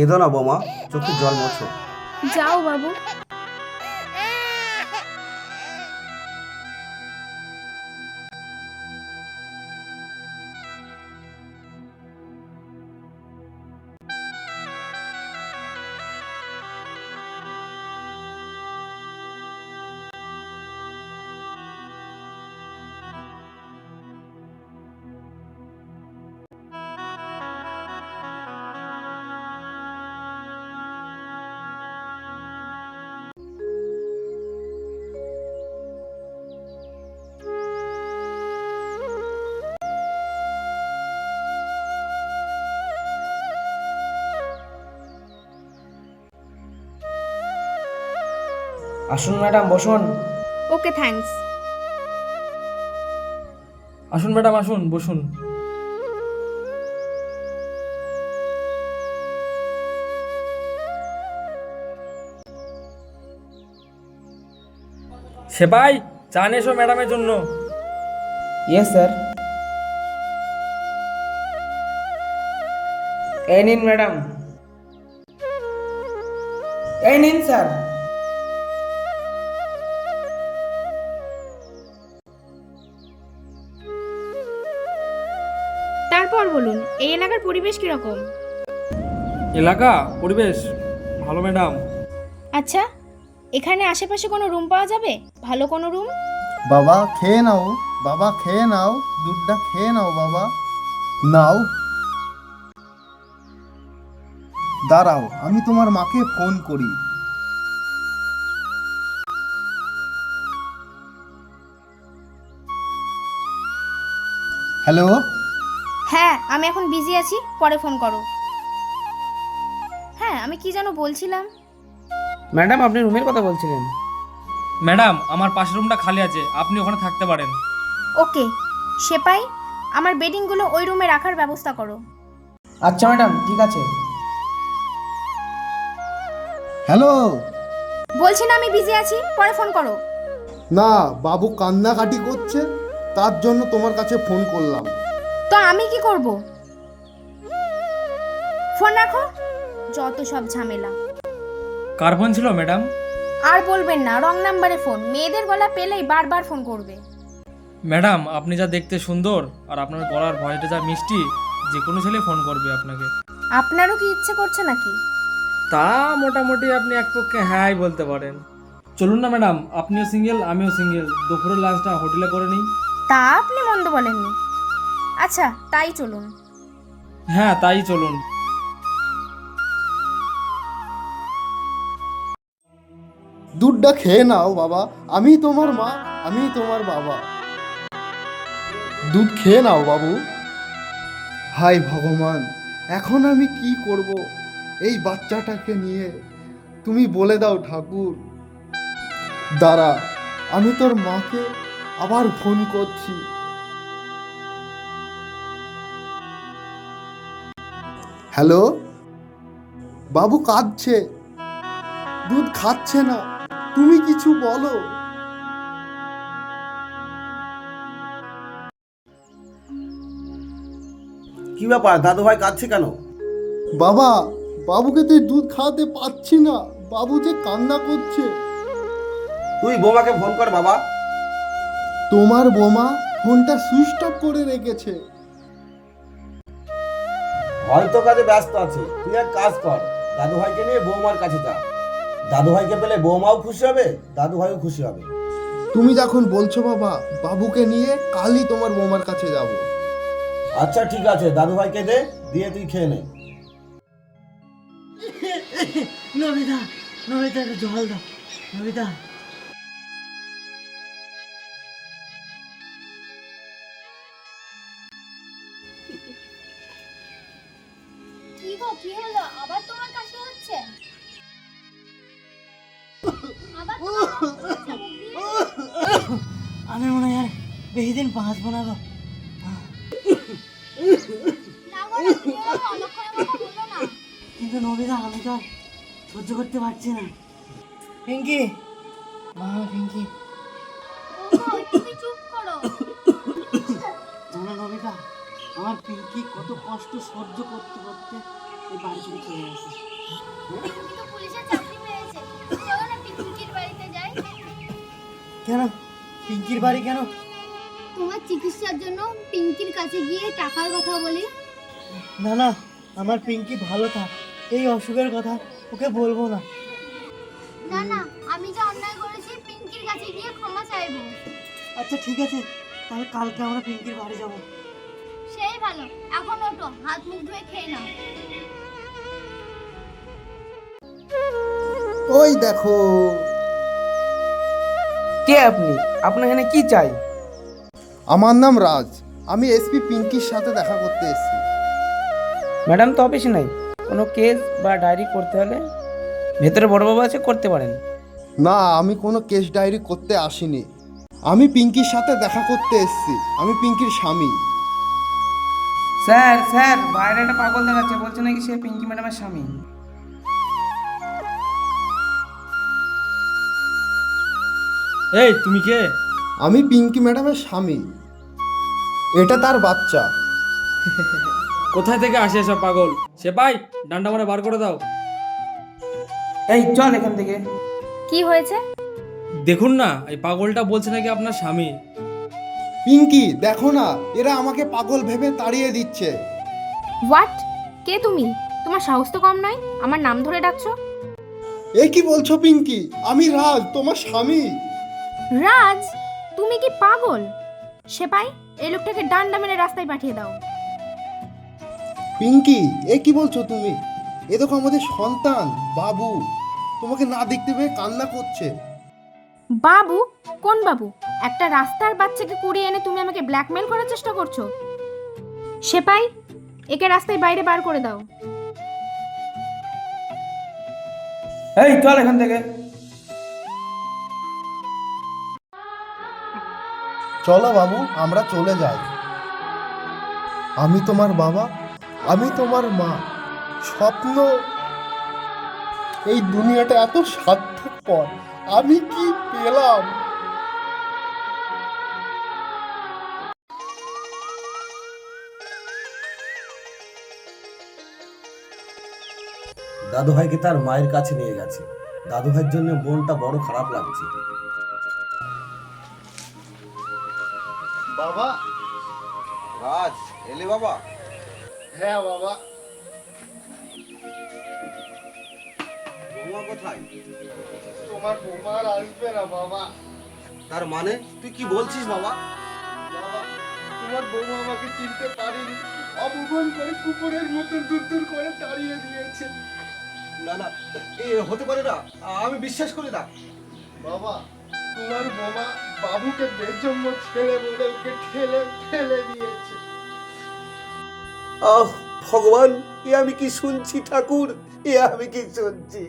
কেঁদো না বোমা চোখে জল মোছো। যাও বাবু। আসুন ম্যাডাম বসুন। Okay thanks. আসুন ম্যাডাম আসুন বসুন। সেপাই চা নিয়ে এসো ম্যাডামের জন্য। ইয়েস স্যার এই নিন ম্যাডাম। এই নিন স্যার। এই এলাকার পরিবেশ কীরকম? এলাকা পরিবেশ ভালো ম্যাডাম। আচ্ছা এখানে আশেপাশে কোনো রুম পাওয়া যাবে? ভালো কোনো রুম বাবা খেয়ে নাও। বাবা খেয়ে নাও। দুধটা খেয়ে নাও বাবা। নাও। দাঁড়াও আমি তোমার মাকে ফোন করি। হ্যালো হ্যাঁ আমি এখন বিজি আছি পরে ফোন করো। হ্যাঁ আমি কি যেন বলছিলাম? ম্যাডাম আপনি রুমের কথা বলছিলেন। ম্যাডাম আমার পাশের রুমটা খালি আছে আপনি ওখানে থাকতে পারেন। ওকে সেপাই আমার বেডিংগুলো ওই রুমে রাখার ব্যবস্থা করো। আচ্ছা ম্যাডাম ঠিক আছে। হ্যালো? বলছি না আমি বিজি আছি পরে ফোন করো। না বাবু কান্নাকাটি করছে তার জন্য তোমার কাছে ফোন করলাম। তো আমি কি করব? ফোন রাখো যত সব ঝামেলা। কার ফোন ছিল ম্যাডাম? আর বলবেন না রং নাম্বারে ফোন। মেয়েদের গলা পেলেই বারবার ফোন করবে। ম্যাডাম আপনি যা দেখতে সুন্দর আর আপনার গলার ভয়েসটা যা মিষ্টি যে কোনো ছেলে ফোন করবে আপনাকে। আপনারও কি ইচ্ছে করছে নাকি? তা মোটামুটি আপনি এক পক্ষে হ্যাঁই বলতে পারেন। চলুন না ম্যাডাম আপনিও সিঙ্গেল আমিও সিঙ্গেল। দুপুরের লাঞ্চটা হোটেলে করে নিই। তা আপনি মন্দ বলেননি। আচ্ছা তাই চলুন। হ্যাঁ তাই চলুন। দুধটা খেয়ে নাও বাবা। আমি তোমার মা আমি তোমার বাবা। দুধ খেয়ে নাও বাবু। হাই ভগবান এখন আমি কি করব? এই বাচ্চাটাকে নিয়ে তুমি বলে দাও ঠাকুর। দাঁড়া আমি তোর মাকে আবার ফোন করছি। হ্যালো? বাবু কাঁদছে। দুধ খাচ্ছে না। তুমি কিছু বলো। কি ব্যাপার? দাদু ভাই কাঁদছে কেন? বাবা বাবুকে তুই দুধ খাওয়াতে পারছি না। বাবু যে কান্না করছে। তুই বোমাকে ফোন কর বাবা। তোমার বোমা ফোনটা সুইচ অফ করে রেখেছে। হয়তো কাজে ব্যস্ত আছে। তুই এক কাজ কর দাদু ভাইকে নিয়ে বৌমার কাছে যা। দাদু ভাইকে পেলে বৌমাও খুশি হবে দাদু ভাইও খুশি হবে। তুমি যখন বলছো বাবা বাবুকে নিয়ে কালই তোমার বোমার কাছে যাব। আচ্ছা ঠিক আছে দাদু ভাইকে দে দিয়ে তুই খেয়ে নে। নবিতা নবিতা একটু জল দাও নবিতা আমি মনে হয় বেশি দিন বাঁচবো না গো। কিন্তু নবিতা আমি তো আর সহ্য করতে পারছি না। পিঙ্কি মা পিঙ্কি। তুমি জানো নবিতা আমার পিঙ্কি কত কষ্ট সহ্য করতে করতে এই বাড়ি থেকে চলে গেছে। কেন? পিঙ্কির বাড়ি কেন? তোমার চিকিৎসার জন্য পিঙ্কির কাছে গিয়ে টাকার কথা বলি। না না আমার পিঙ্কি ভালো থাক। এই অসুখের কথা ওকে বলব না। না না আমি যা অন্যায় করেছি পিঙ্কির কাছে গিয়ে ক্ষমা চাইব। আচ্ছা ঠিক আছে তাহলে কালকে আমরা পিঙ্কির বাড়ি যাব। সেই ভালো এখন ওঠো হাত মুখ ধুয়ে খেয়ে নাও। ওই দেখো কে আপনি? আপনার এখানে কি চাই? আমার নাম রাজ। আমি এসপি পিঙ্কির সাথে দেখা করতে এসেছি। ম্যাডাম তো অফিসে নাই। কোনো কেস বা ডায়েরি করতে হলে ভেতরে বড়বাবু আছে করতে পারেন। না আমি কোনো কেস ডায়েরি করতে আসিনি। আমি পিঙ্কির সাথে দেখা করতে এসেছি। আমি পিঙ্কির স্বামী। স্যার স্যার বাইরে একটা পাগল দেখাচ্ছে। বলছে নাকি সে পিঙ্কি ম্যাডামের স্বামী। এই তুমি কে? আমি পিঙ্কি ম্যাডামের স্বামী। এটা তার বাচ্চা। কোথায় থেকে আসে এসব পাগল? সে পাই ডান্ডা মারে বার করে দাও। এই চল এখান থেকে। কি হয়েছে? দেখুন না এই পাগলটা বলছে নাকি আপনার স্বামী। পিঙ্কি দেখো না এরা আমাকে পাগল ভেবে তাড়িয়ে দিচ্ছে। হোয়াট কে তুমি? তোমার সাহস তো কম নয়? আমার নাম ধরে ডাকছো? এ কি বলছো পিঙ্কি? আমি রাজ তোমার স্বামী। রাজ তুমি কি পাগল? সেপাই এই লোকটাকে ডান্ডা মেরে রাস্তায় পাঠিয়ে দাও। পিঙ্কি এ কি বলছো তুমি? এ দেখো আমাদের সন্তান বাবু। তোমাকে না দেখতে পেয়ে কান্না করছে। বাবু? কোন বাবু? একটা রাস্তার বাচ্চাকে কুড়িয়ে এনে তুমি আমাকে ব্ল্যাকমেল করার চেষ্টা করছ? সেপাই একে রাস্তায় বাইরে বার করে দাও। এই চল এখান থেকে। চলো বাবু, আমরা চলে যাই। আমি তোমার বাবা, আমি তোমার মা। স্বপ্ন, এই দুনিয়াটা এত স্বার্থপর আমি কি পেলাম? দাদু ভাইকে তার মায়ের কাছে নিয়ে গেছে। দাদু ভাইয়ের জন্য মনটা বড় খারাপ লাগছে। বাবা। রাজ এলে বাবা। হ্যাঁ বাবা। বৌমা কোথায়? তোমার বৌমা আর আসবে না বাবা। তার মানে? তুই কি বলছিস বাবা? বাবা তোমার বৌমা আমাকে চিনতে পারেনি। অপমান করে কুকুরের মতো দূর দূর করে তাড়িয়ে দিয়েছে। না না এ হতে পারে না। আমি বিশ্বাস করি না। বাবা তোমার বোমা বাবুকে বেজন্ম ছেলে ওকে ঠেলে ফেলে দিয়েছে। আহ ভগবান এ আমি কি শুনছি ঠাকুর? এ আমি কি শুনছি?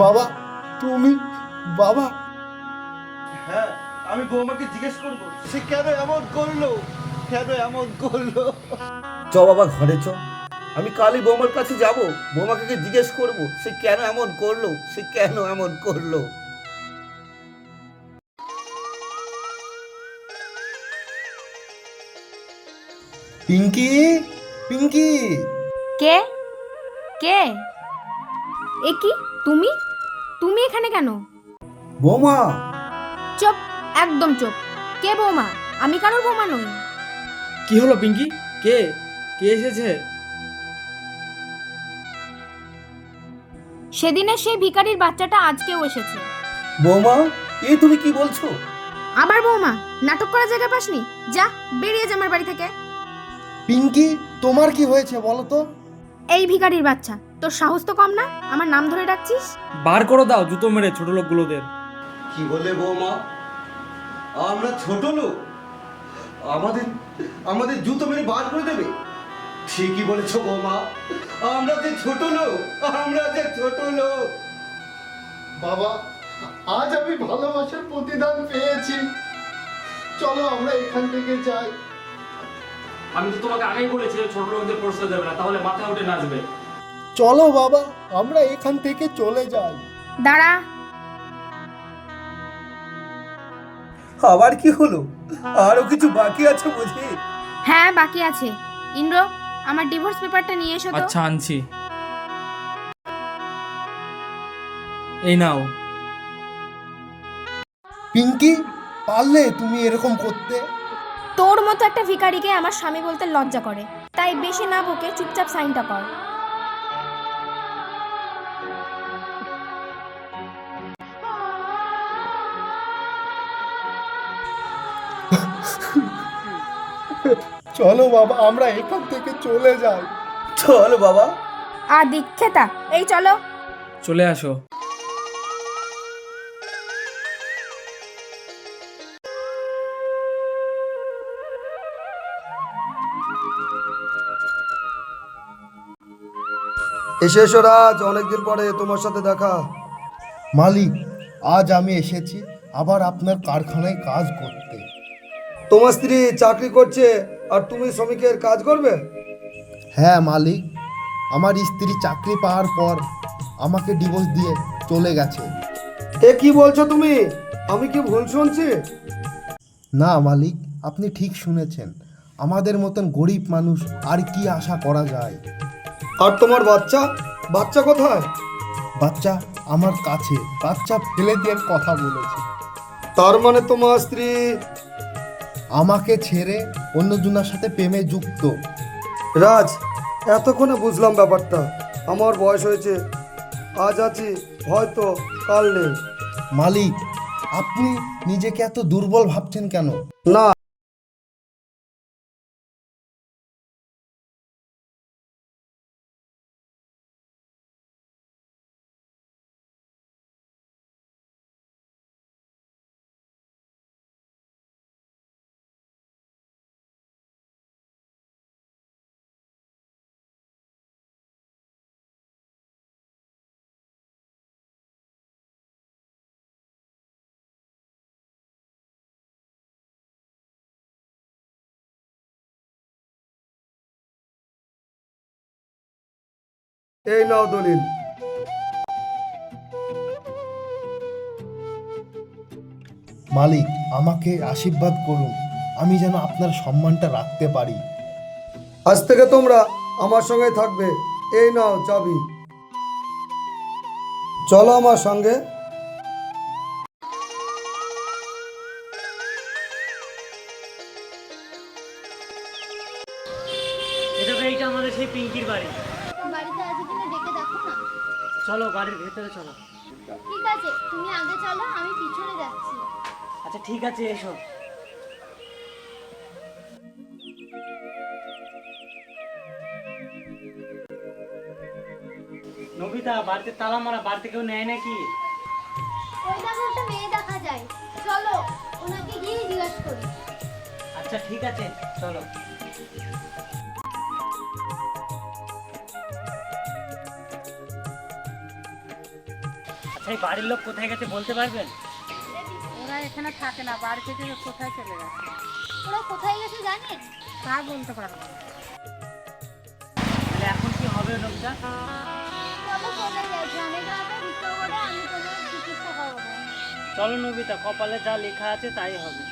বাবা তুমি? বাবা? হ্যাঁ আমি বৌমাকে জিজ্ঞেস করব সে কেন এমন করল? কেন এমন করল? চ বাবা ঘরে চ আমি কালই বৌমার কাছে যাব। বৌমাকে জিজ্ঞেস করব সে কেন এমন করল? সে কেন এমন করল? পিঙ্কি? পিঙ্কি? কে? কে? এ কি? তুমি? তুমি এখানে কেন? বৌমা! চুপ একদম চুপ। কে বৌমা? আমি কারোর বৌমা নই। কি হলো পিঙ্কি? কে? কে এসেছে? সেদিনের সেই ভিখারির বাচ্চাটা আজকেও এসেছে। বৌমা এ তুমি কি বলছো? আবার বৌমা নাটক করার জায়গা পাসনি? যা বেরিয়ে যা আমার বাড়ি থেকে। পিঙ্কি তোমার কি হয়েছে বলো তো? এই ভিখারির বাচ্চা তোর সাহস তো কম না? আমার নাম ধরে ডাকছিস? বার করে দাও জুতো মেরে ছোট লোকগুলোদের। কি বলে বৌমা? আমরা ছোট লোক। আমাদের আমাদের জুতো মেরে বার করে দেবে। ঠিকই বলেছ বৌমা। আমরা যে ছোট লোক আমরা যে ছোট লোক। বাবা আজ আমি ভালোবাসার প্রতিদান পেয়েছি। চলো আমরা এখান থেকে যাই। আমি তো তোমাকে আগেই বলেছি ছোট লোকদের প্রশ্ন দেবে না তাহলে মাথায় উঠে নাচবে। চলো বাবা আমরা এখান থেকে চলে যাই। দাঁড়া। আবার কি হলো? আরও কিছু বাকি আছে বুঝি? হ্যাঁ বাকি আছে। ইন্দ্র আমার ডিভোর্স পেপারটা নিয়ে এসো তো। আচ্ছা আনছি। এই নাও। পিঙ্কি পারলে তুমি এরকম করতে? তোর মতো একটা ভিখারিকে আমার স্বামী বলতে লজ্জা করে। তাই বেশি না বকে চুপচাপ সাইনটা কর চলো বাবা আমরা এখান থেকে চলে যাই। চল বাবা। আর দীক্ষেতা এই চলো। চলে আসো। এসে এসো রাজ অনেকদিন পরে তোমার সাথে দেখা। মালিক আজ আমি এসেছি আবার আপনার কারখানায় কাজ করতে। তোমার স্ত্রী চাকরি করছে আর তুমি শ্রমিকের কাজ করবে? হ্যাঁ মালিক আমার স্ত্রী চাকরি পাওয়ার পর আমাকে ডিভোর্স দিয়ে চলে গেছে। এ কি বলছো তুমি? আমি কি ভুল শুনছি? না মালিক আপনি ঠিক শুনেছেন। আমাদের মতন গরিব মানুষ আর কি আশা করা যায়? আর তোমার বাচ্চা? বাচ্চা কোথায়? বাচ্চা আমার কাছে। বাচ্চা ফেলে দিয়ে কথা বলেছে। তার মানে তোমার স্ত্রী? আমাকে ছেড়ে অন্যজনের সাথে প্রেমে যুক্ত। রাজ এতক্ষণে বুঝলাম ব্যাপারটা। আমার বয়স হয়েছে। আজ আছি হয়তো কাল নেই। মালিক আপনি নিজেকে এত দুর্বল ভাবছেন কেন? না। এই নাও দলিল। মালিক আমাকে আশীর্বাদ করুন। আমি যেন আপনার সম্মানটা রাখতে পারি। আজ থেকে তোমরা আমার সঙ্গে থাকবে। এই নাও চাবি। চলো আমার সঙ্গে। এটা তো এইটা আমাদের সেই পিঙ্কির বাড়ি। চলো বাড়ির ভেতরে চলো। ঠিক আছে তুমি আগে চলো আমি পিছনে যাচ্ছি। আচ্ছা ঠিক আছে এসো। নবিতা বাড়িতে তালা মারা বাড়িতে কেউ নেয় নাকি? ওই দেখো একটা মেয়ে দেখা যায়। চলো ওনাকে গিয়ে জিজ্ঞাসা করি। আচ্ছা ঠিক আছে চলো। আচ্ছা এই বাড়ির লোক কোথায় গেছে বলতে পারবেন? ওরা এখানে থাকে না বাড়ি থেকে কোথায় চলে গেছে। ওরা কোথায় গেছে জানেন তা বলতে পারব না। তাহলে এখন কি হবে লোকটা? চলো নবিতা কপালে যা লেখা আছে তাই হবে।